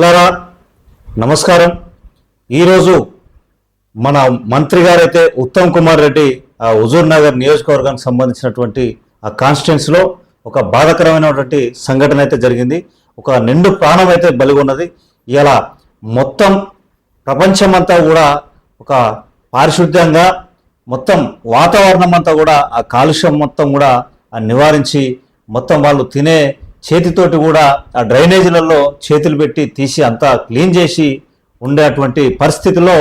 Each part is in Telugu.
మిత్రులారా నమస్కారం. ఈరోజు మన మంత్రి గారైతే ఉత్తమ్ కుమార్ రెడ్డి ఆ హుజూర్ నగర్ నియోజకవర్గానికి సంబంధించినటువంటి ఆ కాన్స్టిట్యున్సీలో ఒక బాధాకరమైనటువంటి సంఘటన అయితే జరిగింది. ఒక నిండు ప్రాణం అయితే బలిగొన్నది. ఇలా మొత్తం ప్రపంచమంతా కూడా ఒక పారిశుద్ధ్యంగా మొత్తం వాతావరణం అంతా కూడా ఆ కాలుష్యం మొత్తం కూడా నివారించి మొత్తం వాళ్ళు తినే చేతితోటి కూడా ఆ డ్రైనేజీలలో చేతులు పెట్టి తీసి అంతా క్లీన్ చేసి ఉండేటువంటి పరిస్థితిలో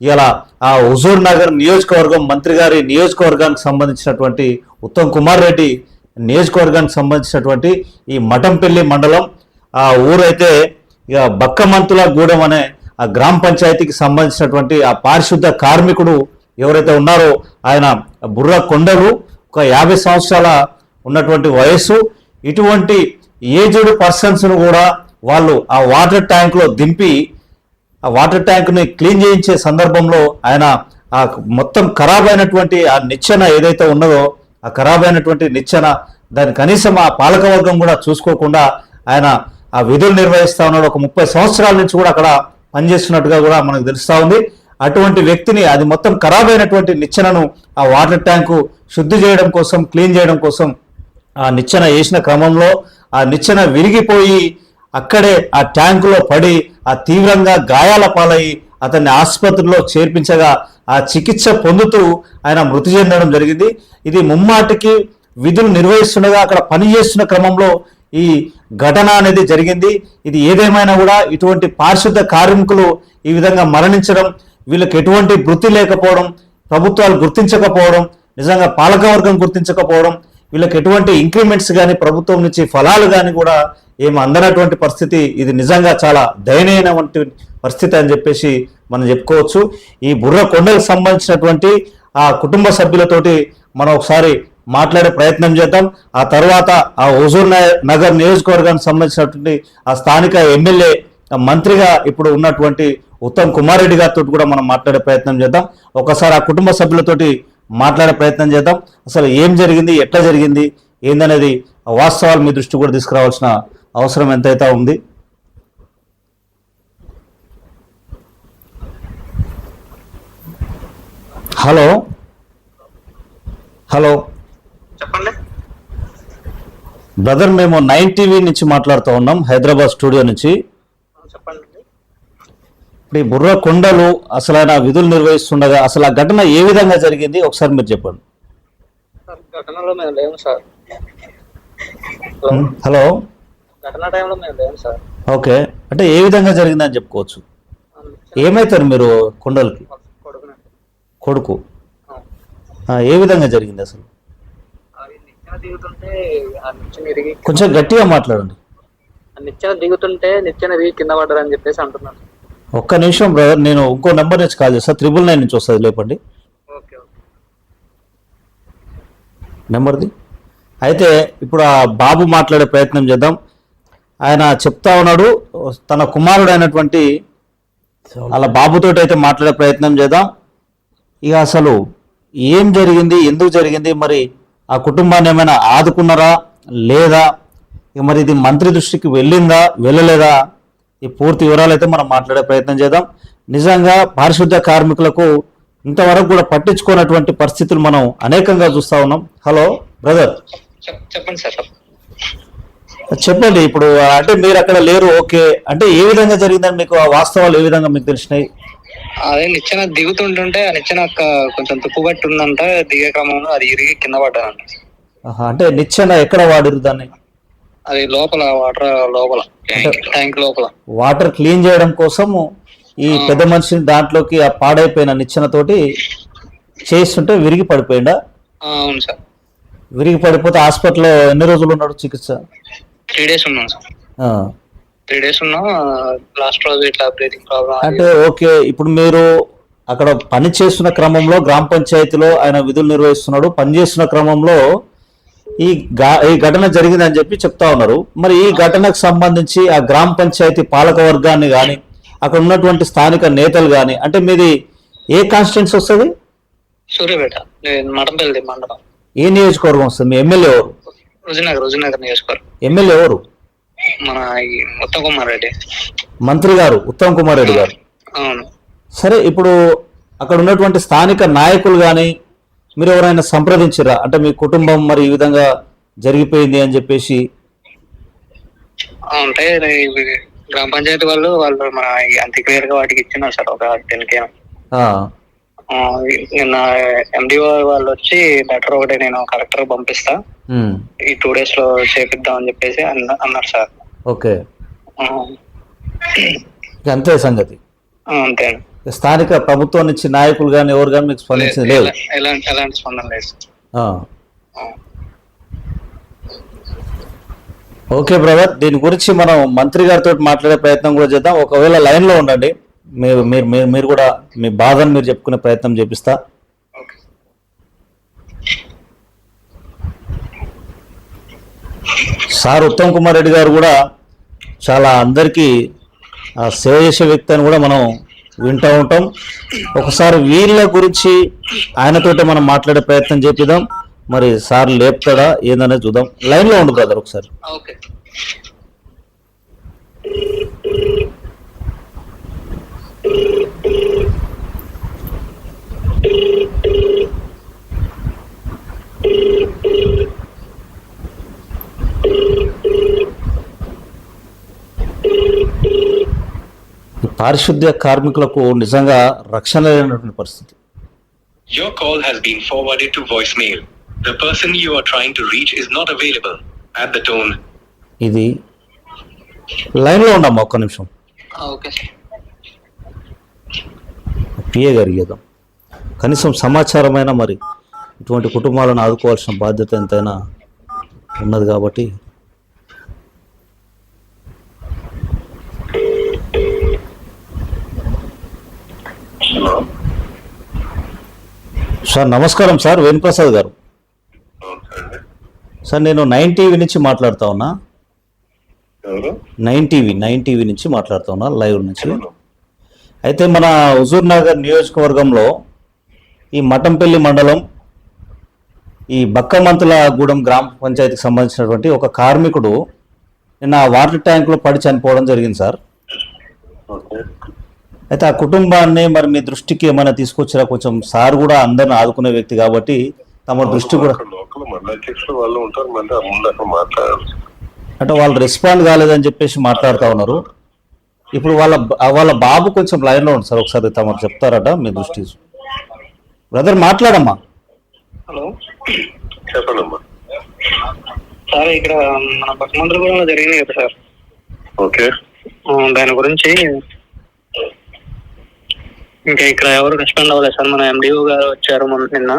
ఇలా ఆ హుజూర్ నగర్ నియోజకవర్గం మంత్రి గారి నియోజకవర్గానికి సంబంధించినటువంటి ఉత్తమ్ కుమార్ రెడ్డి నియోజకవర్గానికి సంబంధించినటువంటి ఈ మఠంపల్లి మండలం ఆ ఊరైతే ఇక బక్కమంతుల గూడెం అనే ఆ గ్రామ పంచాయతీకి సంబంధించినటువంటి ఆ పారిశుద్ధ కార్మికుడు ఎవరైతే ఉన్నారో ఆయన బుర్ర కొండలు ఒక యాభై సంవత్సరాల ఉన్నటువంటి వయస్సు. ఇటువంటి ఏజ్డ్ పర్సన్స్ను కూడా వాళ్ళు ఆ వాటర్ ట్యాంక్లో దింపి ఆ వాటర్ ట్యాంక్ని క్లీన్ చేయించే సందర్భంలో ఆయన ఆ మొత్తం ఖరాబ్ అయినటువంటి ఆ నిచ్చెన ఏదైతే ఉన్నదో ఆ ఖరాబ్ అయినటువంటి నిచ్చెన దాని కనీసం ఆ పాలకవర్గం కూడా చూసుకోకుండా ఆయన ఆ విధులు నిర్వహిస్తా ఉన్నాడు. ఒక ముప్పై సంవత్సరాల నుంచి కూడా అక్కడ పనిచేస్తున్నట్టుగా కూడా మనకు తెలుస్తా ఉంది. అటువంటి వ్యక్తిని అది మొత్తం ఖరాబ్ అయినటువంటి నిచ్చెనను ఆ వాటర్ ట్యాంకు శుద్ధి చేయడం కోసం క్లీన్ చేయడం కోసం ఆ నిచ్చెన వేసిన క్రమంలో ఆ నిచ్చెన విరిగిపోయి అక్కడే ఆ ట్యాంకులో పడి ఆ తీవ్రంగా గాయాల పాలయ్యి అతన్ని ఆసుపత్రిలో చేర్పించగా ఆ చికిత్స పొందుతూ ఆయన మృతి చెందడం జరిగింది. ఇది ముమ్మాటికి విధులు నిర్వహిస్తుండగా అక్కడ పనిచేస్తున్న క్రమంలో ఈ ఘటన అనేది జరిగింది. ఇది ఏదేమైనా కూడా ఇటువంటి పారిశుద్ధ కార్మికులు ఈ విధంగా మరణించడం వీళ్ళకి ఎటువంటి వృత్తి లేకపోవడం ప్రభుత్వాలు గుర్తించకపోవడం నిజంగా పాలకవర్గం గుర్తించకపోవడం వీళ్ళకి ఎటువంటి ఇంక్రిమెంట్స్ కానీ ప్రభుత్వం నుంచి ఫలాలు కానీ కూడా ఏమి అందనటువంటి పరిస్థితి ఇది నిజంగా చాలా దయనీయమైనటువంటి పరిస్థితి అని చెప్పేసి మనం చెప్పుకోవచ్చు. ఈ బుర్ర కొండలకు సంబంధించినటువంటి ఆ కుటుంబ సభ్యులతోటి మనం ఒకసారి మాట్లాడే ప్రయత్నం చేద్దాం. ఆ తర్వాత ఆ హుజూర్ నగర్ నియోజకవర్గానికి సంబంధించినటువంటి ఆ స్థానిక ఎమ్మెల్యే మంత్రిగా ఇప్పుడు ఉన్నటువంటి ఉత్తమ్ కుమార్ రెడ్డి గారితో కూడా మనం మాట్లాడే ప్రయత్నం చేద్దాం. ఒకసారి ఆ కుటుంబ సభ్యులతోటి మాట్లాడే ప్రయత్నం చేద్దాం. అసలు ఏం జరిగింది? ఎట్లా జరిగింది? ఏందనేది వాస్తవాలు మీ దృష్టి కూడా తీసుకురావాల్సిన అవసరం ఎంతైతే ఉంది? హలో? హలో? చెప్పండి. బ్రదర్ మేము నైన్ టీవీ నుంచి మాట్లాడుతూ ఉన్నాం హైదరాబాద్ స్టూడియో నుంచి. ఇప్పుడు ఈ బుర్ర కొండలు అసలు ఆయన విధులు నిర్వహిస్తుండగా అసలు ఆ ఘటన ఏ విధంగా జరిగింది? ఒకసారి మీరు చెప్పండి. ఘటనలో మేము లేము సార్. హలో? ఘటన టైంలో మేము లేము సార్. ఓకే. అంటే ఏ విధంగా జరిగిందని చెప్పుకోవచ్చు? ఏమవుతారు మీరు కొండలకి? కొడుకు. ఏ విధంగా జరిగింది అసలు? కొంచెం గట్టిగా మాట్లాడండి. ఆ నిచ్చెన దిగుతుంటే నిచ్చెన ఇరిగి కింద పడ్డారని చెప్పేసి అంటున్నాను ఒక్క నిమిషం బ్రదర్ నేను ఇంకో నెంబర్ నుంచి కాల్ చేస్తా. త్రిబుల్ నైన్ నుంచి వస్తుంది లేపండి. నెంబర్ది అయితే ఇప్పుడు ఆ బాబు మాట్లాడే ప్రయత్నం చేద్దాం. ఆయన చెప్తా ఉన్నాడు తన కుమారుడు అయినటువంటి అలా బాబుతోటి అయితే మాట్లాడే ప్రయత్నం చేద్దాం. ఇక అసలు ఏం జరిగింది ఎందుకు జరిగింది మరి ఆ కుటుంబాన్ని ఏమైనా ఆదుకున్నారా లేదా? ఇక మరి ఇది మంత్రి దృష్టికి వెళ్ళిందా వెళ్ళలేదా? ఈ పూర్తి వివరాలు అయితే మనం మాట్లాడే ప్రయత్నం చేద్దాం. నిజంగా పారిశుద్ధ కార్మికులకు ఇంతవరకు కూడా పట్టించుకోనటువంటి పరిస్థితులు మనం అనేకంగా చూస్తా ఉన్నాం. Hello brother. చెప్- చెప్పండి సార్. చెప్పండి ఇప్పుడు అంటే మీరు అక్కడ లేరు ఓకే. అంటే ఏ విధంగా జరిగిందని మీకు ఆ వాస్తవాలు ఏ విధంగా మీకు తెలిసినాయి? అదే నిచ్చెన దిగుతుంటుంటే ఆ నిచ్చెన కొంచెం తుప్పు పట్టి ఉందంట దిగే క్రమంలో అది ఇరిగి కింద పడ్డానంట అంటే నిచ్చెన ఎక్కడ వాడిరు దాన్ని? అది లోపల వాటర్ లోపల. ట్యాంక్ లోపల. వాటర్ క్లీన్ చేయడం కోసము ఈ పెద్ద మనిషిని దాంట్లోకి ఆ పాడైపోయిన నిచ్చెనతోటి చేస్తుంటే విరిగి పడిపోయిందా? అవును సార్. విరిగి పడిపోతే హాస్పిటల్లో ఎన్ని రోజులు ఉన్నాడు చికిత్స? త్రీ డేస్ ఉన్నాం సార్. త్రీ డేస్ ఉన్నా లాస్ట్ రోజు ఇట్లా బ్రీతింగ్ ప్రాబ్లం అంటే ఓకే ఇప్పుడు మీరు అక్కడ పని చేస్తున్న క్రమంలో గ్రామ పంచాయతీలో ఆయన విధులు నిర్వహిస్తున్నాడు. పని చేస్తున్న క్రమంలో ఈ ఈ ఘటన జరిగిందని చెప్పి చెప్తా ఉన్నారు. మరి ఈ ఘటనకు సంబంధించి ఆ గ్రామ పంచాయతీ పాలక వర్గాన్ని కానీ అక్కడ ఉన్నటువంటి స్థానిక నేతలు కానీ అంటే మీది ఏ కాన్స్టిట్యున్సీ వస్తుంది? సూర్యపేట మండలం. ఏ నియోజకవర్గం వస్తుంది? మీ ఎమ్మెల్యే ఎవరు? రుజునగర్ రుజునగర్ నియోజకవర్గం. ఎమ్మెల్యే ఎవరు? మన ఉత్తమ్ కుమార్ రెడ్డి. మంత్రి గారు ఉత్తమ్ కుమార్ రెడ్డి గారు. అవును. సరే ఇప్పుడు అక్కడ ఉన్నటువంటి స్థానిక నాయకులు కానీ మీరు ఎవరైనా సంప్రదించిరా అంటే మీ కుటుంబం మరి ఈ విధంగా జరిగిపోయింది అని చెప్పేసి? అంటే గ్రామ పంచాయతీ వాళ్ళు వాళ్ళు మన అంత్యక్రియర్గా వాటికి ఇచ్చినారు సార్ ఒక టెన్ కే నిన్న ఎండిఓ వాళ్ళు వచ్చి లెటర్ ఒకటి నేను కలెక్టర్ పంపిస్తా. ఈ టూ డేస్లో చేపిద్దాం అని చెప్పేసి అన్న- అన్నారు సార్. ఓకే. అంతే సంగతి. అంతే స్థానిక ప్రభుత్వం నుంచి నాయకులు కానీ ఎవరు కానీ మీకు స్పందించింది లేదు ఎలా- ఎలాంటి స్పందన లేదు. ఓకే బ్రదర్ దీని గురించి మనం మంత్రి గారితో మాట్లాడే ప్రయత్నం కూడా చేద్దాం. ఒకవేళ లైన్లో ఉండండి. మీరు మీరు మీరు కూడా మీ బాధను మీరు చెప్పుకునే ప్రయత్నం చేపిస్తా. సార్ ఉత్తమ్ కుమార్ రెడ్డి గారు కూడా చాలా అందరికీ సేవ చేసే వ్యక్తి అని కూడా మనం వింటూ ఉంటాం. ఒకసారి వీళ్ళ గురించి ఆయనతోటే మనం మాట్లాడే ప్రయత్నం చేపిద్దాం. మరి సార్ లేపుతాడా? ఏందనేది చూద్దాం. లైన్లో ఉండు బ్రదర్ ఒకసారి. ఓకే. ఈ పారిశుద్ధ్య కార్మికులకు నిజంగా రక్షణ లేనటువంటి పరిస్థితి. Your call has been forwarded to voicemail. The person you are trying to reach is not available. At the tone, ఇది లైన్లో ఉండమ్మా ఒక్క నిమిషం. Okay sir. పిఏ గారికి ఇద్దాం కనీసం సమాచారమైనా మరి ఇటువంటి కుటుంబాలను ఆదుకోవాల్సిన బాధ్యత ఎంతైనా ఉన్నది కాబట్టి సార్ నమస్కారం సార్ వేణుప్రసాద్ గారు. సార్ నేను నైన్ టీవీ నుంచి మాట్లాడుతా ఉన్నా. నైన్ టీవీ నైన్ టీవీ నుంచి మాట్లాడుతా ఉన్నా లైవ్ నుంచి. అయితే మన హుజూర్ నగర్ నియోజకవర్గంలో ఈ మఠంపల్లి మండలం ఈ బక్కమంతులగూడెం గ్రామ పంచాయతీకి సంబంధించినటువంటి ఒక కార్మికుడు నిన్న ఆ వాటర్ ట్యాంక్లో పడి చనిపోవడం జరిగింది సార్. అయితే ఆ కుటుంబాన్ని మరి మీ దృష్టికి ఏమైనా తీసుకొచ్చినా కొంచెం సార్ కూడా అందరిని ఆదుకునే వ్యక్తి కాబట్టి తమ దృష్టి కూడా వాళ్ళు ఉంటారు అంటే వాళ్ళు రెస్పాండ్ కాలేదని చెప్పేసి మాట్లాడుతూ ఉన్నారు. ఇప్పుడు వాళ్ళ వాళ్ళ బాబు కొంచెం లైన్లో ఉంది సార్ ఒకసారి తమరు చెప్తారట మీ దృష్టి. బ్రదర్ మాట్లాడమ్మా. హలో. చెప్పండి అమ్మా సార్ ఇక్కడ మన బసమంతరగూడెంలో జరిగింది కదా సార్. ఓకే. దాని గురించి ఇంకా ఇక్కడ ఎవరు రెస్పాండ్ అవ్వలేదు సార్. మన ఎండిఓ గారు వచ్చారు మొన్న నిన్న.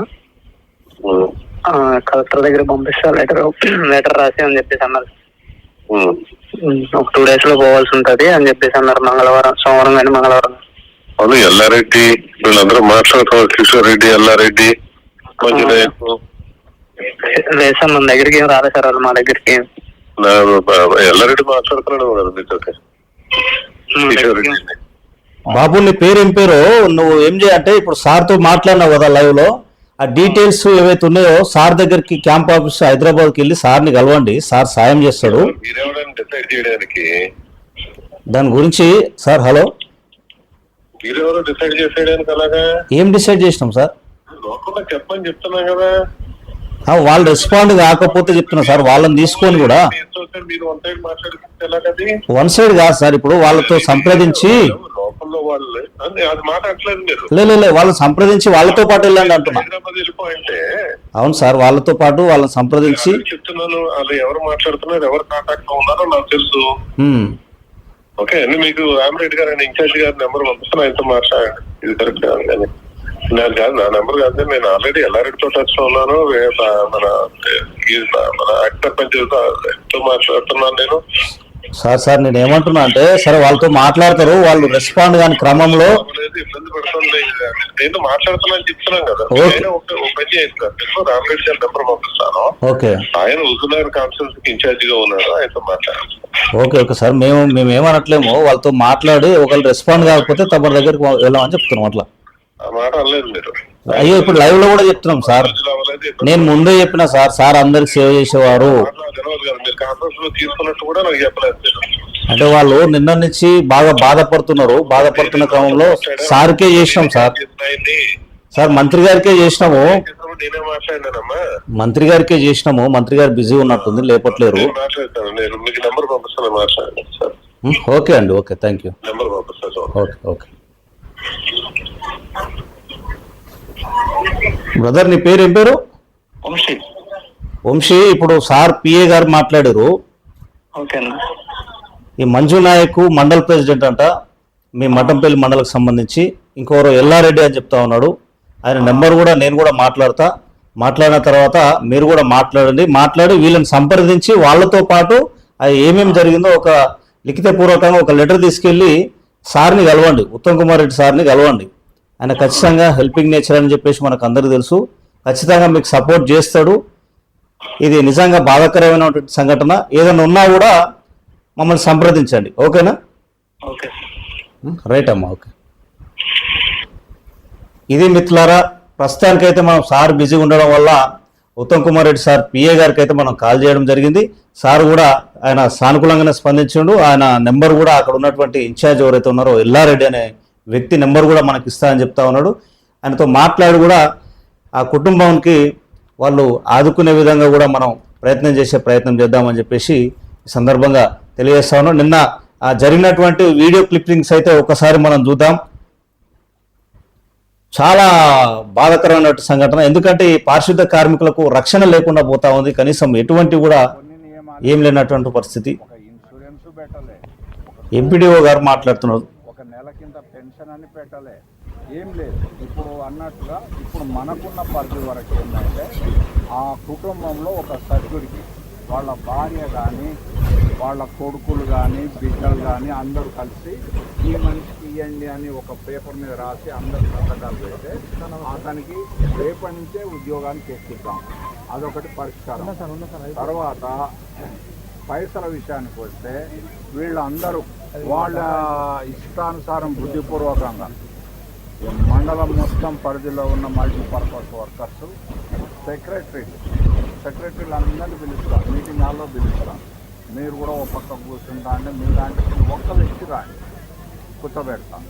కలెక్టర్ దగ్గర పంపిస్తా లెటర్ లెటర్ రాసి అని చెప్పేసి అన్నారు. ఒక టూ డేస్లో పోవాల్సి ఉంటది అని చెప్పేసి అన్నారు మంగళవారం సోమవారం కానీ మంగళవారం. అవును ఎల్లారెడ్డి వీళ్ళందరూ మాట్లాడుతున్నారు. కిషోర్ రెడ్డి ఎల్లారెడ్డి లేదు సార్ మన దగ్గరికి ఏం రాలేదు సార్ వాళ్ళు మా దగ్గరికి. ఎల్లారెడ్డి మాట్లాడుతున్నాడు కదా మీతో కిషోర్ రెడ్డి బాబు నీ పేరు ఏం పేరు నువ్వు ఏం చేయంటే ఇప్పుడు సార్తో మాట్లాడినావు కదా లైవ్లో ఆ డీటెయిల్స్ ఏవైతే ఉన్నాయో సార్ దగ్గరికి క్యాంప్ ఆఫీస్ హైదరాబాద్కి వెళ్ళి సార్ని కలవండి. సార్ సాయం చేస్తాడు. దాని గురించి సార్ హలో. ఏం డిసైడ్ చేసినాం సార్? చెప్పని చెప్తున్నాం కదా. వాళ్ళు రెస్పాండ్ కాకపోతే చెప్తున్నా సార్ వాళ్ళని తీసుకొని కూడా వన్ సైడ్ మాట్లాడుకుంటే ఎలాగది వన్ సైడ్ కాదు సార్ ఇప్పుడు వాళ్ళతో సంప్రదించి లోకల్లో వాళ్ళు అది అది మాట్లాడలేదు మీరు లే లే, లే వాళ్ళని సంప్రదించి వాళ్ళతో పాటు వెళ్ళండి అంటున్నా. అవును సార్ వాళ్ళతో పాటు వాళ్ళని సంప్రదించి నేను చెప్తున్నాను వాళ్ళు ఎవరు మాట్లాడుతున్నారు ఎవరు కాంటాక్ట్లో ఉన్నారో నాకు తెలుసు ఓకే మీకు రామరెడ్డి గారు ఇన్ఛార్జ్ గారి నెంబర్ పంపిస్తున్నా ఆయనతో మాట్లాడండి. ఇది కరెక్ట్? కానీ నాకు కాదు నా నెంబర్ కాదు నేను ఆల్రెడీ ఎల్లారెడ్డితో టచ్ ఉన్నాను. మన మన యాక్టర్ పంచాయతీతో మాట్లాడుతున్నాను నేను. సార్ సార్ నేను ఏమంటున్నా అంటే సరే వాళ్ళతో మాట్లాడతారు వాళ్ళు రెస్పాండ్ కాని క్రమంలో నేను మాట్లాడుతున్నాను చెప్తున్నాను కదా. నేను నేను రామరెడ్డి గారి నెంబర్ పంపిస్తాను ఓకే. ఆయన హుజూర్నగర్ కాన్ఫరెన్స్ ఇన్ఛార్జ్గా ఉన్నారు ఆయనతో మాట్లాడాలి. Okay okay sir. మేము మేము ఏమనట్లేము వాళ్ళతో మాట్లాడి ఒకళ్ళు రెస్పాండ్ కాకపోతే తమ దగ్గరికి వెళ్ళామని చెప్తున్నాం అట్లా. ఆ మాట అనలేదు మీరు. అయ్యో ఇప్పుడు లైవ్లో కూడా చెప్తున్నాం సార్. నేను ముందే చెప్పిన సార్ సార్ అందరికి సేవ చేసేవారు. అంటే వాళ్ళు నిన్న నుంచి బాగా బాధపడుతున్నారు బాధపడుతున్న క్రమంలో సార్కే చేసినాం సార్. సార్ మంత్రి గారికే చేసినాము. మంత్రి గారికే చేసినాము మంత్రి గారు బిజీ ఉన్నట్టుంది లేపట్లేరు. ఓకే అండి okay thank you. Okay okay. Brother నీ పేరు ఏం పేరు? వంశీ. వంశీ ఇప్పుడు సార్ పిఏ గారు మాట్లాడారు. ఓకేనా ఈ మంజు నాయక్ మండల్ ప్రెసిడెంట్ అంట మీ మఠంపల్లి మండలకు సంబంధించి. ఇంకొకరు ఎల్లారెడ్డి అని చెప్తా ఉన్నాడు. ఆయన నెంబర్ కూడా నేను కూడా మాట్లాడతా. మాట్లాడిన తర్వాత మీరు కూడా మాట్లాడండి. మాట్లాడి వీళ్ళని సంప్రదించి వాళ్ళతో పాటు అది ఏమేమి జరిగిందో ఒక లిఖితపూర్వకంగా ఒక లెటర్ తీసుకెళ్ళి సార్ని కలవండి. ఉత్తమ్ కుమార్ రెడ్డి సార్ని కలవండి. ఆయన ఖచ్చితంగా హెల్పింగ్ నేచర్ అని చెప్పేసి మనకు అందరికీ తెలుసు. ఖచ్చితంగా మీకు సపోర్ట్ చేస్తాడు. ఇది నిజంగా బాధాకరమైనటువంటి సంఘటన. ఏదైనా ఉన్నా కూడా మమ్మల్ని సంప్రదించండి. ఓకేనా? ఓకే రైట్ అమ్మా ఓకే. ఇది మిత్రులారా ప్రస్తుతానికైతే మనం సార్ బిజీ ఉండడం వల్ల ఉత్తమ్ కుమార్ రెడ్డి సార్ పిఏ గారికి అయితే మనం కాల్ చేయడం జరిగింది. సార్ కూడా ఆయన సానుకూలంగానే స్పందించిండు. ఆయన నెంబర్ కూడా అక్కడ ఉన్నటువంటి ఇన్ఛార్జ్ ఎవరైతే ఉన్నారో ఎల్లారెడ్డి అనే వ్యక్తి నెంబర్ కూడా మనకి ఇస్తా అని చెప్తా ఉన్నాడు. ఆయనతో మాట్లాడి కూడా ఆ కుటుంబానికి వాళ్ళు ఆదుకునే విధంగా కూడా మనం ప్రయత్నం చేసే ప్రయత్నం చేద్దామని చెప్పేసి ఈ సందర్భంగా తెలియజేస్తా ఉన్నాం నిన్న ఆ జరిగినటువంటి వీడియో క్లిప్పింగ్స్ అయితే ఒకసారి మనం చూద్దాం. చాలా బాధాకరమైన సంఘటన. ఎందుకంటే ఈ పారిశుద్ధ కార్మికులకు రక్షణ లేకుండా పోతా ఉంది. కనీసం ఎటువంటి కూడా ఏం లేనటువంటి పరిస్థితి. ఎంపీడీఓ గారు మాట్లాడుతున్నారు. అని పెట్టలే. ఏం లేదు. ఇప్పుడు అన్నట్టుగా ఇప్పుడు మనకున్న పరిధి వరకు ఏంటంటే ఆ కుటుంబంలో ఒక సభ్యుడికి వాళ్ళ భార్య కానీ వాళ్ళ కొడుకులు కానీ బిడ్డలు కానీ అందరూ కలిసి ఈ మనిషికి ఇవ్వండి అని ఒక పేపర్ మీద రాసి అందరు సంతకాలు పెడితే అతనికి రేపటి నుంచే ఉద్యోగానికి ఎక్కిద్దాం. అదొకటి పరిష్కారం. తర్వాత పైసల విషయానికి వస్తే వీళ్ళందరూ వాళ్ళ ఇష్టానుసారం బుద్ధిపూర్వకంగా మండలం మొత్తం పరిధిలో ఉన్న మల్టీపర్పస్ వర్కర్స్ సెక్రటరీ సెక్రటరీలు అందరినీ పిలుస్తారు. మీటింగ్ హాల్లో పిలుస్తారు. మీరు కూడా ఒక పక్క కూర్చుంటా అంటే మీ దాంట్లో ఒక్క వ్యక్తి రాండి. కూర్చోబెడతాం.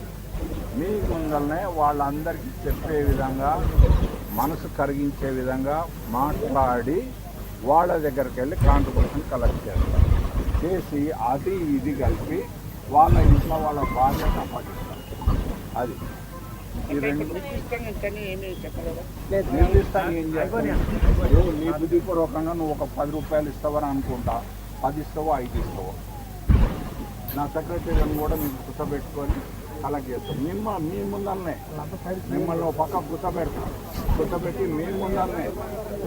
మీ ముందరనే వాళ్ళందరికీ చెప్పే విధంగా మనసు కరిగించే విధంగా మాట్లాడి వాళ్ళ దగ్గరికి వెళ్ళి కాంట్రిబ్యూషన్ కలెక్ట్ చేస్తారు చేసి అది ఇది కలిపి వాళ్ళ ఇంట్లో వాళ్ళ బాధ్యత అప్పగిస్తారు అది. ఏం నీ బుద్ధిపూర్వకంగా నువ్వు ఒక పది రూపాయలు ఇస్తావని అనుకుంటా. పది ఇస్తావో ఐదు ఇస్తావో. నా సెక్రటరీని కూడా మీకు కూర్చోబెట్టుకొని కలెక్ట్ చేస్తాం మిమ్మ మీ ముందరనే. మిమ్మల్ని ఒక పక్క కూర్చోబెడతాం కూర్చోబెట్టి మీ ముందరనే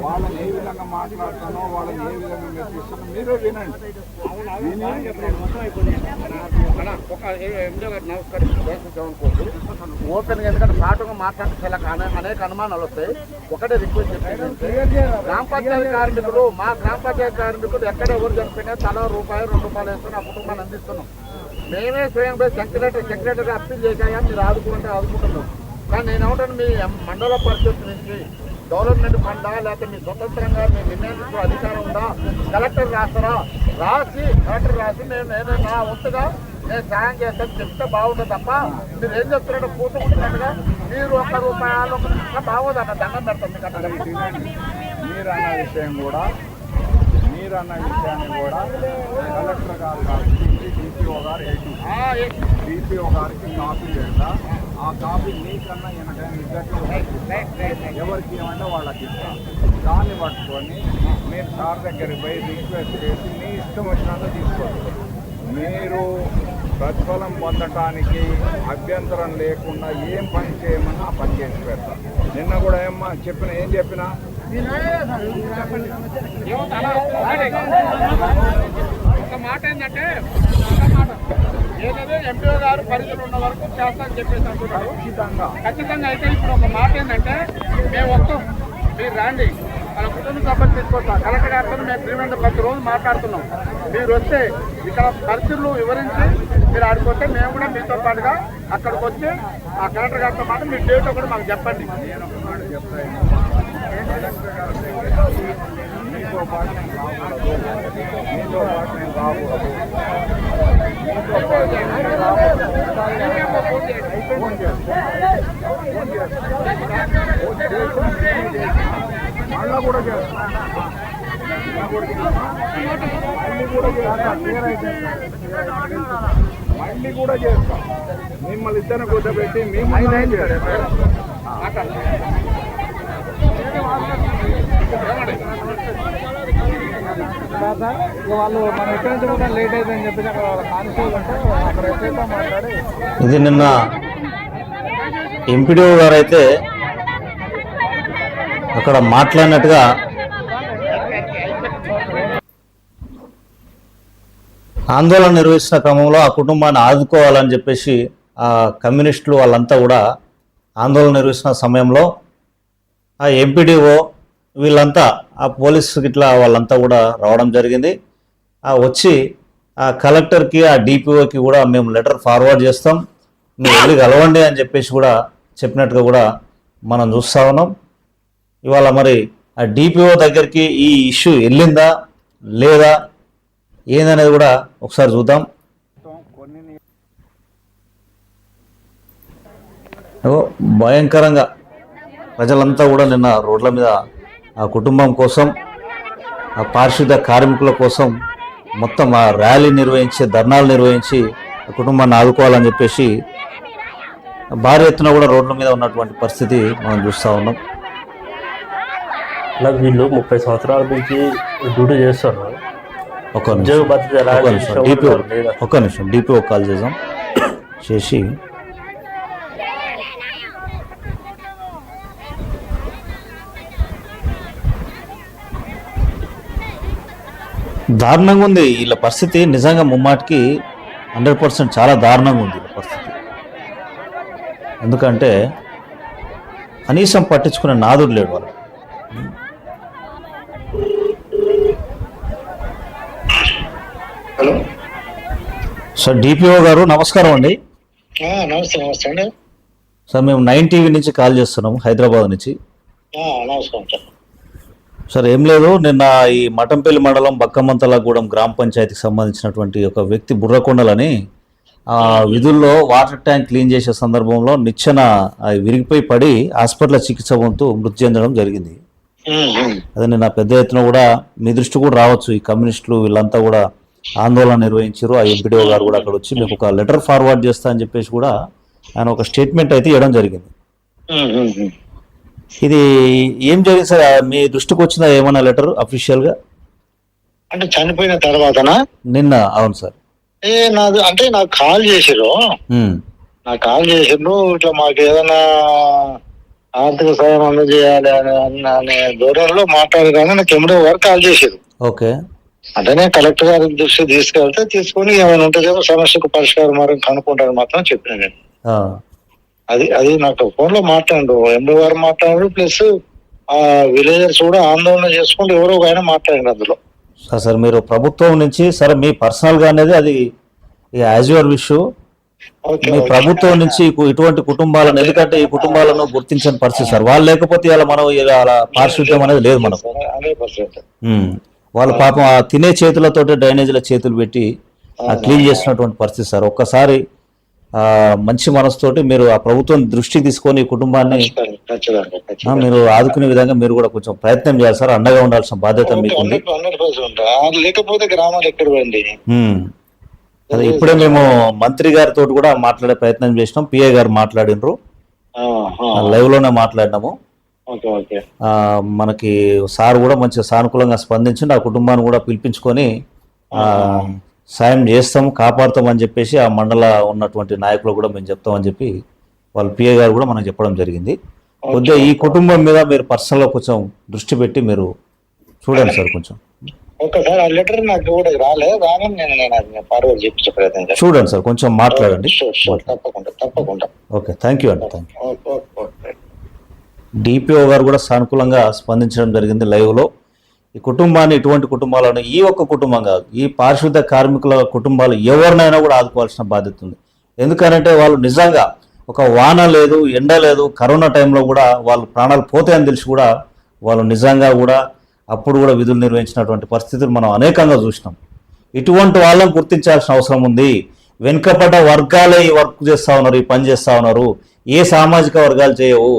వాళ్ళని ఏ విధంగా మాట్లాడుతానో వాళ్ళని ఏ విధంగా మెప్పిస్తానో మీరే వినండి. విని ఓపెన్ ఎందుకంటే పాటుగా మాట్లాడే అనేక అనుమానాలు వస్తాయి. ఒకటే రిక్వెస్ట్ చెప్పేది. గ్రామ పంచాయతీ కార్మికులు మా గ్రామ పంచాయతీ కార్మికులు ఎక్కడ ఎవరు చనిపోయినా తల రూపాయి రెండు రూపాయలు వేసుకుని ఆ కుటుంబాన్ని అందిస్తున్నాం. మేమే స్వయం పోయి సెక్రటరీ సెక్రటరీ అప్పీల్ చేశాయా మీరు ఆదుకుంటే ఆదుకుంటున్నాం. కానీ నేను ఏమంటాను మీ మండల పరిషత్ నుంచి గవర్నమెంట్ ఫండా లేకపోతే మీ స్వతంత్రంగా మీ నిర్ణయించుకో అధికారం ఉందా? కలెక్టర్ రాస్తారా? రాసి కలెక్టర్ రాసి నేను నేను నా వంతుగా నేను సాయం చేస్తాను చెప్తే బాగుంటుంది తప్ప మీరు ఏం చెప్తున్నారో పూసుకుంటున్నట్టుగా మీరు ఒక్క రూపాయలు బాగోదు అన్న దండం పెడతాం మీకు మీరు అన్న విషయం కూడా మీరు అన్న విషయాన్ని కూడా కలెక్టర్ గారు డిపిఓ గారు డిపిఓ గారికి కాపీ పెడతా ఆ కాపీ మీకన్నా వెనకైనా ఎగ్జాక్ట్ ఎవరికి ఏమంటే వాళ్ళకి ఇస్తా. దాన్ని పట్టుకొని మీరు సార్ దగ్గరికి పోయి రిక్వెస్ట్ చేసి మీ ఇష్టం వచ్చినంత తీసుకోండి. మీరు ప్రతిఫలం పొందటానికి అభ్యంతరం లేకుండా ఏం పని చేయమన్నా ఆ పని చేసి పెడతా. నిన్న కూడా ఏమ్మా చెప్పిన ఏం చెప్పినా? ఒక మాట ఏంటంటే ఏదైతే ఎంపీఓ గారు పరిధిలో ఉన్న వరకు చేస్తానని చెప్పేసి అంటున్నారు. ఖచ్చితంగా ఖచ్చితంగా అయితే ఇప్పుడు ఒక మాట ఏంటంటే మేము వస్తాం. మీరు రండి. మన కుటుంబ సభ్యులు తీసుకొస్తాం కలెక్టర్ గారితో మేము త్రివేంద్ర ప్రతి రోజు మాట్లాడుతున్నాం. మీరు వస్తే ఇక్కడ పరిస్థితులు వివరించి మీరు ఆడికి వస్తే మేము కూడా మీతో పాటుగా అక్కడికి వచ్చి ఆ కలెక్టర్ గారితో మాట మీ డేట్ కూడా మాకు చెప్పండి. నేను మీతో పాటు నేను రాకూడదు. మళ్ళా కూడా చేస్తా మళ్ళా కూడా చేస్తా మిమ్మల్ని కూడా చేస్తా క్లియర్ అయిపోయింది మళ్ళీ కూడా తర్వాత వాళ్ళు మనం ఎక్కడి కూడా లేట్ అయిందని చెప్పి అక్కడ కానిస్టేబుల్ అంటే అక్కడ ఎక్కడైతే మాట్లాడి ఇది నిన్న ఎంపీడీఓ గారు అయితే అక్కడ మాట్లాడినట్టుగా ఆందోళన నిర్వహిస్తున్న క్రమంలో ఆ కుటుంబాన్ని ఆదుకోవాలని చెప్పేసి ఆ కమ్యూనిస్టులు వాళ్ళంతా కూడా ఆందోళన నిర్వహిస్తున్న సమయంలో ఆ ఎంపీడీఓ వీళ్ళంతా ఆ పోలీస్ ఇట్లా వాళ్ళంతా కూడా రావడం జరిగింది. ఆ వచ్చి ఆ కలెక్టర్కి ఆ డిపిఓకి కూడా మేము లెటర్ ఫార్వర్డ్ చేస్తాం. మీరు వెళ్ళి కలవండి అని చెప్పేసి కూడా చెప్పినట్టుగా కూడా మనం చూస్తా ఉన్నాం. ఇవాళ మరి ఆ డిపిఓ దగ్గరికి ఈ ఇష్యూ వెళ్ళిందా లేదా ఏందనేది కూడా ఒకసారి చూద్దాం. భయంకరంగా ప్రజలంతా కూడా నిన్న రోడ్ల మీద ఆ కుటుంబం కోసం ఆ పారిశుద్ధ కార్మికుల కోసం మొత్తం ఆ ర్యాలీ నిర్వహించి ధర్నాలు నిర్వహించి ఆ కుటుంబాన్ని ఆదుకోవాలని చెప్పేసి భారీ ఎత్తున కూడా రోడ్ల మీద ఉన్నటువంటి పరిస్థితి మనం చూస్తూ ఉన్నాం. అలా వీళ్ళు ముప్పై సంవత్సరాల నుంచి డ్యూటీ చేస్తారు ఒక నిమిషం? ఒక నిమిషం డిపిఓ కాల్ చేద్దాం. చేసి దారుణంగా ఉంది. వీళ్ళ పరిస్థితి నిజంగా ముమ్మాటికి హండ్రెడ్ పర్సెంట్ చాలా దారుణంగా ఉంది వీళ్ళ పరిస్థితి. ఎందుకంటే కనీసం పట్టించుకునే నాదుడు లేడు వాళ్ళు. హలో? సార్ డిపిఓ గారు నమస్కారం అండి. నమస్తే నమస్తే అండి. సార్ మేము నైన్ టీవీ నుంచి కాల్ చేస్తున్నాము హైదరాబాద్ నుంచి. నమస్కారం సార్. సార్ ఏం లేదు. నిన్న ఈ మఠంపల్లి మండలం బక్కమంతలగూడెం గ్రామ పంచాయతీకి సంబంధించినటువంటి ఒక వ్యక్తి బుర్రకొండలని ఆ విధుల్లో వాటర్ ట్యాంక్ క్లీన్ చేసే సందర్భంలో నిచ్చెన విరిగిపోయి పడి హాస్పిటల్ చికిత్స పొందుతూ మృతి చెందడం జరిగింది. అదే నిన్న పెద్ద ఎత్తున కూడా మీ దృష్టి కూడా రావచ్చు. ఈ కమ్యూనిస్టులు వీళ్ళంతా కూడా ఆందోళన నిర్వహించారు ఆ ఎంపీడీఓ గారు కూడా అక్కడ వచ్చి మీకు ఒక లెటర్ ఫార్వర్డ్ చేస్తా అని చెప్పేసి కూడా ఆయన ఒక స్టేట్మెంట్ అయితే ఇవ్వడం జరిగింది. ఇది ఏం జరిగింది సార్? మీ దృష్టికి వచ్చిందా ఏమన్నా లెటర్ అఫీషియల్గా అంటే చనిపోయిన తర్వాతనా? నిన్న అవును సార్. ఏ నాది అంటే నాకు కాల్ చేసిర్రు. ఉమ్, నాకు కాల్ చేసిండ్రు ఇట్లా మాకు ఏదైనా ఆర్థిక సాయం అందజేయాలి అని అనే ధోరణిలో మాట్లాడగానే నాకు ఎమ్మడో వారు కాల్ చేసారు ఓకే. అంటే నేను కలెక్టర్ గారి దృష్టి తీసుకెళ్తే తీసుకొని ఏమైనా ఉంటుందేమో సమస్యకు పరిష్కారం మార్గం కనుక్కుంటారు మాత్రం చెప్పిన నేను. అది అది నాకు ఫోన్లో మాట్లాడు ఎండో గారు మాట్లాడారు ప్లస్ ఆ విలేజర్స్ కూడా ఆందోళన చేసుకుంటూ ఎవరో ఒక ఆయన మాట్లాడారు అందులో. సార్ సార్ మీరు ప్రభుత్వం నుంచి సరే మీ పర్సనల్గా అనేది అది యాజ్ యువర్ విష్. మీ. ప్రభుత్వం నుంచి ఇటువంటి కుటుంబాలను ఎందుకంటే ఈ కుటుంబాలను గుర్తించని పరిస్థితి సార్. వాళ్ళు లేకపోతే ఇలా మనం ఇలా పారిశుద్ధ్యం అనేది లేదు మనకు. వాళ్ళ పాపం ఆ తినే చేతులతోటి డ్రైనేజీల చేతులు పెట్టి ఆ క్లీన్ చేసినటువంటి పరిస్థితి సార్. ఒక్కసారి మంచి మనసుతోటి మీరు ఆ ప్రభుత్వం దృష్టికి తీసుకొని కుటుంబాన్ని మీరు ఆదుకునే విధంగా మీరు కూడా కొంచెం ప్రయత్నం చేయాలి సార్ అండగా ఉండాల్సిన బాధ్యత మీకు లేకపోతే గ్రామాలు ఎక్కడ. అదే ఇప్పుడే మేము మంత్రి గారితో కూడా మాట్లాడే ప్రయత్నం చేసినాం పిఏ గారు మాట్లాడినరు. లైవ్లోనే మాట్లాడినాము. మనకి సార్ కూడా మంచి సానుకూలంగా స్పందించి ఆ కుటుంబాన్ని కూడా పిలిపించుకొని ఆ, సాయం చేస్తాం కాపాడుతాం అని చెప్పేసి ఆ మండల ఉన్నటువంటి నాయకులు కూడా మేము చెప్తామని చెప్పి వాళ్ళ పిఏ గారు కూడా మనకు చెప్పడం జరిగింది. కొద్దిగా ఈ కుటుంబం మీద మీరు పర్సనల్గా కొంచెం దృష్టి పెట్టి మీరు చూడండి సార్ కొంచెం. ఒక్కసారి ఆ లెటర్ నాకు కూడా రాలే రాగానే నేను నేను ఫార్వర్డ్ చేపించే ప్రయత్నం చేస్తాను. చూడండి సార్ కొంచెం మాట్లాడండి. తప్పకుండా తప్పకుండా. ఓకే థ్యాంక్ యూ అండి thank you. Okay okay okay. DPO గారు కూడా సానుకూలంగా స్పందించడం జరిగింది లైవ్లో. ఈ కుటుంబాన్ని ఇటువంటి కుటుంబాలను ఈ ఒక్క కుటుంబం కాదు ఈ పారిశుద్ధ కార్మికుల కుటుంబాలు ఎవరినైనా కూడా ఆదుకోవాల్సిన బాధ్యత ఉంది. ఎందుకనంటే వాళ్ళు నిజంగా ఒక వాన లేదు ఎండ లేదు కరోనా టైంలో కూడా వాళ్ళు ప్రాణాలు పోతాయని తెలిసి కూడా వాళ్ళు నిజంగా కూడా అప్పుడు కూడా విధులు నిర్వహించినటువంటి పరిస్థితులు మనం అనేకంగా చూసినాం. ఇటువంటి వాళ్ళని గుర్తించాల్సిన అవసరం ఉంది. వెనుకబడ్డ వర్గాలే ఈ వర్క్ చేస్తూ ఉన్నారు ఈ పని చేస్తూ ఉన్నారు. ఏ సామాజిక వర్గాలు చేయవు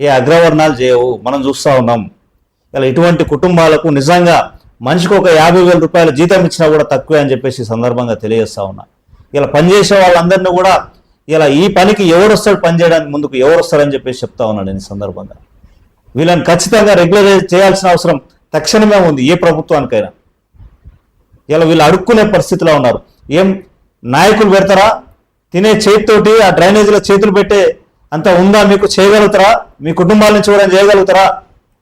ఏ అగ్రవర్ణాలు చేయవు మనం చూస్తూ ఉన్నాం. ఇలా ఇటువంటి కుటుంబాలకు నిజంగా మనిషికి ఒక యాభై వేల రూపాయల జీతం ఇచ్చినా కూడా తక్కువే అని చెప్పేసి సందర్భంగా తెలియజేస్తా ఉన్నా. ఇలా పనిచేసే వాళ్ళందరినీ కూడా ఇలా ఈ పనికి ఎవరు వస్తాడు పని చేయడానికి ముందుకు ఎవరు వస్తారని చెప్పేసి చెప్తా ఉన్నాను నేను ఈ సందర్భంగా. వీళ్ళని ఖచ్చితంగా రెగ్యులరైజ్ చేయాల్సిన అవసరం తక్షణమే ఉంది ఏ ప్రభుత్వానికైనా. ఇలా వీళ్ళు అడుక్కునే పరిస్థితిలో ఉన్నారు. ఏం నాయకులు పెడతారా? తినే చేతితోటి ఆ డ్రైనేజీలో చేతులు పెట్టే అంత ఉందా? మీకు చేయగలుగుతారా? మీ కుటుంబాల నుంచి కూడా చేయగలుగుతారా?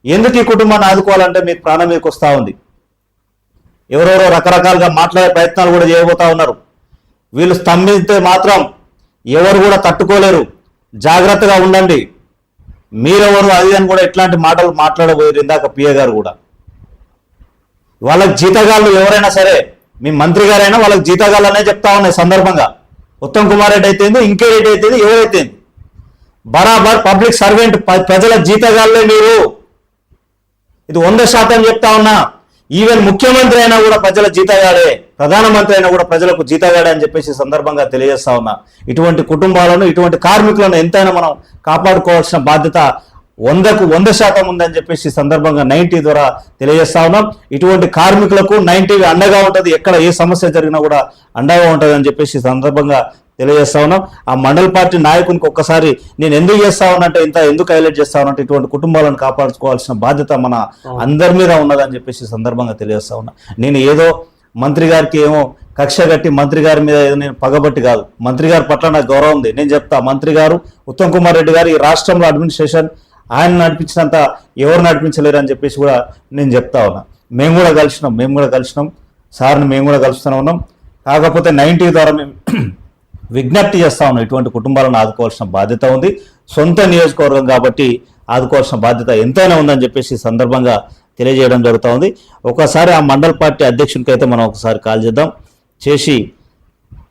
ఎందుకు ఈ కుటుంబాన్ని ఆదుకోవాలంటే మీకు ప్రాణం మీకు వస్తూ ఉంది. ఎవరెవరో రకరకాలుగా మాట్లాడే ప్రయత్నాలు కూడా చేయబోతా ఉన్నారు. వీళ్ళు స్తంభిస్తే మాత్రం ఎవరు కూడా తట్టుకోలేరు. జాగ్రత్తగా ఉండండి. మీరెవరు అది అని కూడా ఇట్లాంటి మాటలు మాట్లాడబోయారు ఇందాక పిఏ గారు కూడా. వాళ్ళకి జీతగాళ్ళు ఎవరైనా సరే మీ మంత్రి గారైనా వాళ్ళకి జీతగాళ్ళు అనే చెప్తా ఉన్నాయి సందర్భంగా. ఉత్తమ్ కుమార్ రెడ్డి అయితే ఇంకే రెడ్డి అయితే ఎవరైతే బరాబర్ పబ్లిక్ సర్వెంట్ ప్రజల జీతగాళ్ళే మీరు. ఇది వంద శాతం చెప్తా ఉన్నా. ఈవెన్ ముఖ్యమంత్రి అయినా కూడా ప్రజల జీతగాడే ప్రధానమంత్రి అయినా కూడా ప్రజలకు జీతగాడే అని చెప్పేసి సందర్భంగా తెలియజేస్తా ఉన్నా. ఇటువంటి కుటుంబాలను ఇటువంటి కార్మికులను ఎంతైనా మనం కాపాడుకోవాల్సిన బాధ్యత వందకు వంద శాతం ఉందని చెప్పేసి సందర్భంగా నైన్టీ ద్వారా తెలియజేస్తా ఉన్నాం. ఇటువంటి కార్మికులకు నైన్టీ అండగా ఉంటుంది. ఎక్కడ ఏ సమస్య జరిగినా కూడా అండగా ఉంటుంది అని చెప్పేసి సందర్భంగా తెలియజేస్తా ఉన్నాం. ఆ మండల పార్టీ నాయకునికి ఒక్కసారి నేను ఎందుకు చేస్తా ఉన్నట్టే ఇంత ఎందుకు హైలైట్ చేస్తా ఉన్నట్టు ఇటువంటి కుటుంబాలను కాపాడుకోవాల్సిన బాధ్యత మన అందరి మీద ఉన్నదని చెప్పేసి సందర్భంగా తెలియజేస్తా ఉన్నా. నేను ఏదో మంత్రి గారికి ఏమో కక్ష కట్టి మంత్రి గారి మీద ఏదో నేను పగబట్టి కాదు. మంత్రి గారి పట్ల నాకు గౌరవం ఉంది. నేను చెప్తా మంత్రి గారు ఉత్తమ్ కుమార్ రెడ్డి గారు ఈ రాష్ట్రంలో అడ్మినిస్ట్రేషన్ ఆయన నడిపించినంత ఎవరు నడిపించలేరు అని చెప్పేసి కూడా నేను చెప్తా ఉన్నా. మేము కూడా కలిసినాం మేము కూడా కలిసినాం. సార్ని మేము కూడా కలుస్తూనే ఉన్నాం. కాకపోతే నైన్టీ ద్వారా మేము విజ్ఞప్తి చేస్తా ఉన్నాం. ఇటువంటి కుటుంబాలను ఆదుకోవాల్సిన బాధ్యత ఉంది. సొంత నియోజకవర్గం కాబట్టి ఆదుకోవాల్సిన బాధ్యత ఎంతైనా ఉందని చెప్పేసి సందర్భంగా తెలియజేయడం జరుగుతూ ఉంది ఒకసారి ఆ మండల పార్టీ అధ్యక్షునికి అయితే మనం ఒకసారి కాల్ చేద్దాం. చేసి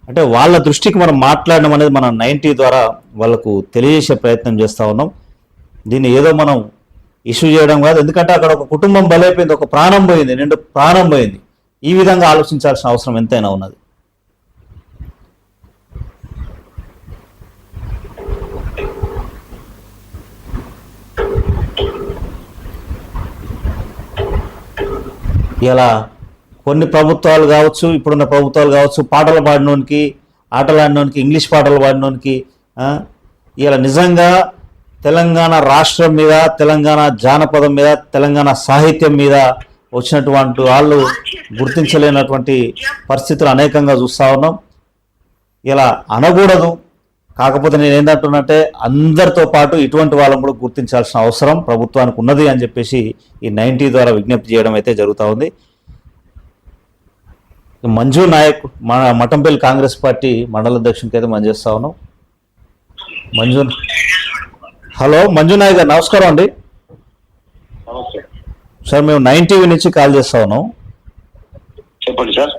అంటే వాళ్ళ దృష్టికి మనం మాట్లాడడం అనేది మనం నైంటీ ద్వారా వాళ్ళకు తెలియజేసే ప్రయత్నం చేస్తూ ఉన్నాం. దీన్ని ఏదో మనం ఇష్యూ చేయడం కాదు. ఎందుకంటే అక్కడ ఒక కుటుంబం బలైపోయింది. ఒక ప్రాణం పోయింది. నిండు ప్రాణం పోయింది. ఈ విధంగా ఆలోచించాల్సిన అవసరం ఎంతైనా ఉన్నది. ఇలా కొన్ని ప్రభుత్వాలు కావచ్చు ఇప్పుడున్న ప్రభుత్వాలు కావచ్చు పాటలు పాడినోనికి ఆటలు ఆడినోనికి ఇంగ్లీష్ పాటలు పాడినోనికి ఇలా నిజంగా తెలంగాణ రాష్ట్రం మీద తెలంగాణ జానపదం మీద తెలంగాణ సాహిత్యం మీద వచ్చినటువంటి వాళ్ళు గుర్తించలేనటువంటి పరిస్థితులు అనేకంగా చూస్తూ ఉన్నాం. ఇలా అనకూడదు. కాకపోతే నేను ఏంటంటున్నట్టే అందరితో పాటు ఇటువంటి వాళ్ళని కూడా గుర్తించాల్సిన అవసరం ప్రభుత్వానికి ఉన్నది అని చెప్పేసి ఈ నైన్టీ ద్వారా విజ్ఞప్తి చేయడం అయితే జరుగుతూ ఉంది. మంజు నాయక్ మన మఠంపల్లి కాంగ్రెస్ పార్టీ మండల అధ్యక్షునికి అయితే మనం చేస్తా ఉన్నాం. మంజు హలో మంజు నాయక్ గారు నమస్కారం అండి. సార్ మేము నైన్ టీవీ నుంచి కాల్ చేస్తా ఉన్నాం. చెప్పండి సార్.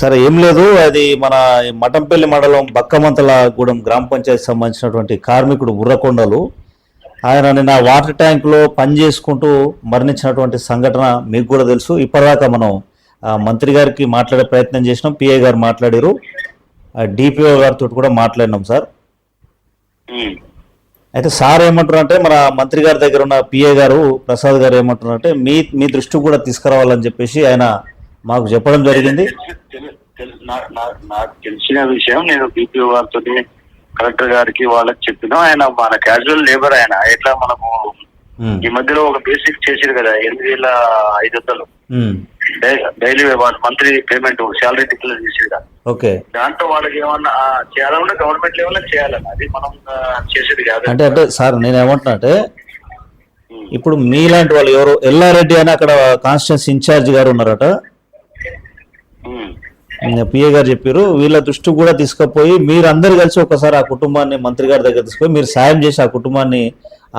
సార్ ఏం లేదు. అది మన మఠంపల్లి మండలం బక్కమంతలగూడెం గ్రామ పంచాయతీ సంబంధించినటువంటి కార్మికుడు బుర్రకొండలు. ఆయన నిన్న వాటర్ ట్యాంక్లో పని చేసుకుంటూ మరణించినటువంటి సంఘటన మీకు కూడా తెలుసు. ఇప్పటిదాకా మనం మంత్రి గారికి మాట్లాడే ప్రయత్నం చేసినాం. పిఏ గారు మాట్లాడారు. డిపిఓ గారితో కూడా మాట్లాడినాం సార్. అయితే సార్ ఏమంటారు అంటే మన మంత్రి గారి దగ్గర ఉన్న పిఏ గారు ప్రసాద్ గారు ఏమంటారు అంటే మీ మీ దృష్టికి కూడా తీసుకురావాలని చెప్పేసి ఆయన మాకు చెప్పడం జరిగింది. నాకు తెలిసిన విషయం నేను బీపీఓ గారితో కలెక్టర్ గారికి వాళ్ళకి చెప్పిన ఆయన మన క్యాజువల్ లేబర్ ఆయన. ఎట్లా మనకు ఈ మధ్యలో ఒక బేసిక్ చేసారు కదా ఎనిమిది వేల ఐదు వందలు. Daily monthly payment salary declare చేసేది. ఓకే. దాంట్లో వాళ్ళకి ఏమన్నా ఆ, చేయాలన్నా గవర్నమెంట్ లెవెల్ చేయాలన్న అది మనం చేసేది కాదు. అంటే అంటే సార్ నేను ఏమంటున్నా అంటే ఇప్పుడు మీలాంటి వాళ్ళు ఎవరు ఎల్లారెడ్డి అని అక్కడ కాన్స్టిట్యూన్సీ ఇన్ఛార్జ్ గారు ఉన్నారట. పిఏ గారు చెప్పారు వీళ్ళ దృష్టి కూడా తీసుకుపోయి మీరు అందరు కలిసి ఒకసారి ఆ కుటుంబాన్ని మంత్రి గారి దగ్గర తీసుకుపోయి మీరు సాయం చేసి ఆ కుటుంబాన్ని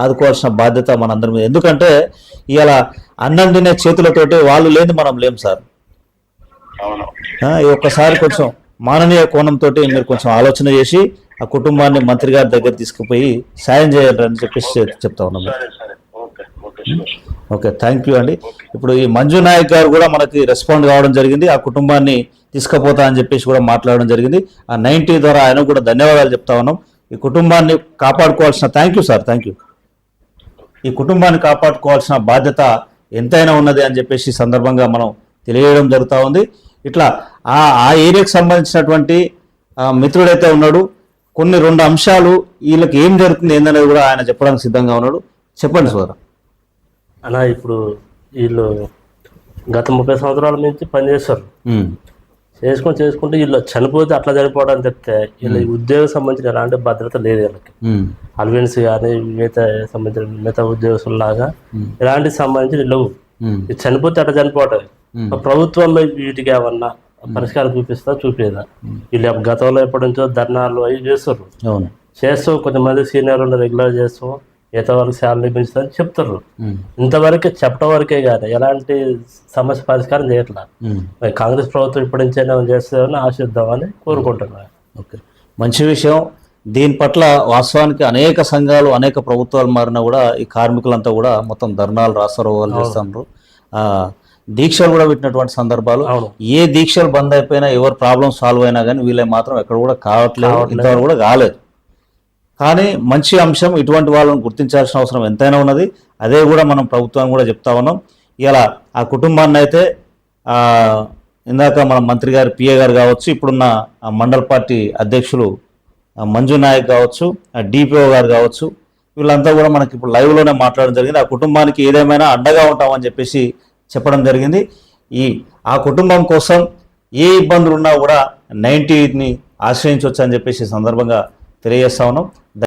ఆదుకోవాల్సిన బాధ్యత మనందరి మీద. ఎందుకంటే ఇవాళ అన్నం తినే చేతులతోటి వాళ్ళు లేని మనం లేం సార్. ఒక్కసారి కొంచెం మాననీయ కోణంతో మీరు కొంచెం ఆలోచన చేసి ఆ కుటుంబాన్ని మంత్రి గారి దగ్గర తీసుకుపోయి సాయం చేయాలని చెప్పేసి చెప్తా ఉన్నాం. ఓకే. థ్యాంక్ యూ అండి. ఇప్పుడు ఈ మంజు నాయక్ గారు కూడా మనకి రెస్పాండ్ కావడం జరిగింది. ఆ కుటుంబాన్ని తీసుకుపోతా అని చెప్పేసి కూడా మాట్లాడడం జరిగింది. ఆ నైన్టీ ద్వారా ఆయన కూడా ధన్యవాదాలు చెప్తా ఉన్నాం. ఈ కుటుంబాన్ని కాపాడుకోవాల్సిన thank you sir thank you. ఈ కుటుంబాన్ని కాపాడుకోవాల్సిన బాధ్యత ఎంతైనా ఉన్నది అని చెప్పేసి సందర్భంగా మనం తెలియజేయడం జరుగుతూ ఉంది. ఇట్లా ఆ ఆ ఏరియాకి సంబంధించినటువంటి మిత్రుడైతే ఉన్నాడు. కొన్ని రెండు అంశాలు వీళ్ళకి ఏం జరుగుతుంది ఏందనేది కూడా ఆయన చెప్పడానికి సిద్ధంగా ఉన్నాడు. చెప్పండి సోదరా. అలా ఇప్పుడు వీళ్ళు గత ముప్పై సంవత్సరాల నుంచి పనిచేస్తారు చేసుకొని చేసుకుంటే వీళ్ళు చనిపోతే అట్లా చనిపోవడం అని చెప్తే వీళ్ళ ఉద్యోగం సంబంధించిన ఎలాంటి భద్రత లేదు వీళ్ళకి. అల్వెన్స్ కానీ మిగతా సంబంధించిన మిగతా ఉద్యోగస్తులాగా ఎలాంటి సంబంధించి లేవు. చనిపోతే అట్లా చనిపోవటం Hmm. ప్రభుత్వం వీటికి ఏమన్నా పరిష్కారం చూపిస్తా చూపేదా? వీళ్ళు గతంలో ఎప్పటి నుంచో ధర్నాలు అవి చేస్తారు చేస్తూ కొంతమంది సీనియర్ రెగ్యులర్ చేస్తూ వాళ్ళకి శాలరీ పెంచుతారని చెప్తారు ఉమ్, ఇంతవరకు చెప్పడం వరకే కానీ ఎలాంటి సమస్య పరిష్కారం చేయట్లా. మరి కాంగ్రెస్ ప్రభుత్వం ఇప్పటి నుంచైనా చేస్తుందని ఆశిద్దామని కోరుకుంటున్నాను ఓకే. మంచి విషయం. దీని పట్ల వాస్తవానికి అనేక సంఘాలు అనేక ప్రభుత్వాలు మారినా కూడా ఈ కార్మికులంతా కూడా మొత్తం ధర్నాలు రాస్తారోగాలు చేస్తున్నారు ఆ, దీక్షలు కూడా పెట్టినటువంటి సందర్భాలు. ఏ దీక్షలు బంద్ అయిపోయినా ఎవరు ప్రాబ్లం సాల్వ్ అయినా కానీ వీళ్ళే మాత్రం ఎక్కడ కూడా కావట్లేదు. కావట్లేదు. ఇంతవరకు కూడా కాలేదు. కానీ మంచి అంశం ఇటువంటి వాళ్ళని గుర్తించాల్సిన అవసరం ఎంతైనా ఉన్నది. అదే కూడా మనం ప్రభుత్వాన్ని కూడా చెప్తా ఉన్నాం. ఇలా ఆ కుటుంబాన్ని అయితే ఇందాక మన మంత్రి గారు పిఏ గారు కావచ్చు ఇప్పుడున్న మండల్ మండల పార్టీ అధ్యక్షులు మంజు నాయక్ కావచ్చు డిపిఓ గారు కావచ్చు వీళ్ళంతా కూడా మనకి ఇప్పుడు లైవ్లోనే మాట్లాడడం జరిగింది. ఆ కుటుంబానికి ఏదేమైనా అండగా ఉంటామని చెప్పేసి చెప్పడం జరిగింది. ఈ ఆ కుటుంబం కోసం ఏ ఇబ్బందులు ఉన్నా కూడా నైంటీని ఆశ్రయించవచ్చు అని చెప్పేసి సందర్భంగా తెలియజేస్తా ఉన్నాం.